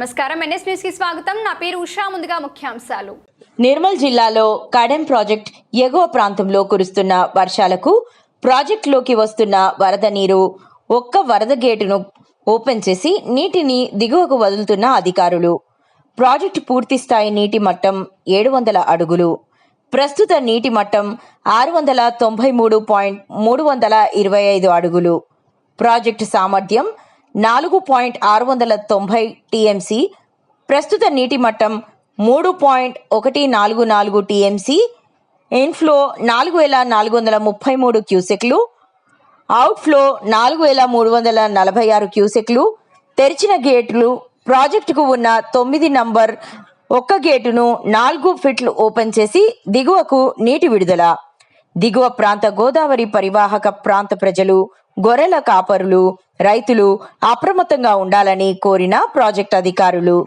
నమస్కారం. ఎన్ఎస్ న్యూస్కి స్వాగతం. నా పేరు ఉషా. ముందుగా ముఖ్యాంశాలు. నిర్మల్ జిల్లాలో కడెం ప్రాజెక్ట్ ఎగువ ప్రాంతంలో కురుస్తున్న వర్షాలకు ప్రాజెక్టులోకి వస్తున్న వరద నీరు ఒక్క వరద గేటును ఓపెన్ చేసి నీటిని దిగువకు వదులుతున్న అధికారులు. ప్రాజెక్టు పూర్తి స్థాయి నీటి మట్టం ఏడు వందల అడుగులు. ప్రస్తుత నీటి మట్టం ఆరు వందల తొంభై మూడు పాయింట్ మూడు వందల ఇరవై ఐదు అడుగులు. ప్రాజెక్టు సామర్థ్యం నాలుగు పాయింట్ ఆరు వందల తొంభై టీఎంసీ ప్రస్తుత నీటి మట్టం మూడు పాయింట్ ఒకటి నాలుగు నాలుగు టీఎంసీ ఇన్ఫ్లో నాలుగు వేల నాలుగు వందల ముప్పై మూడు క్యూసెక్లు అవుట్ఫ్లో నాలుగు వేల మూడు వందల నలభై ఆరు క్యూసెక్లు తెరిచిన గేట్లు ప్రాజెక్టుకు ఉన్న తొమ్మిది నంబర్ ఒక్క గేటును నాలుగు ఫిట్లు ఓపెన్ చేసి దిగువకు నీటి విడుదల. దిగువ ప్రాంత గోదావరి పరివాహక ప్రాంత ప్రజలు గొర్రెల కాపరులు రైతులు అప్రమత్తంగా ఉండాలని కోరిన ప్రాజెక్ట్ అధికారులు.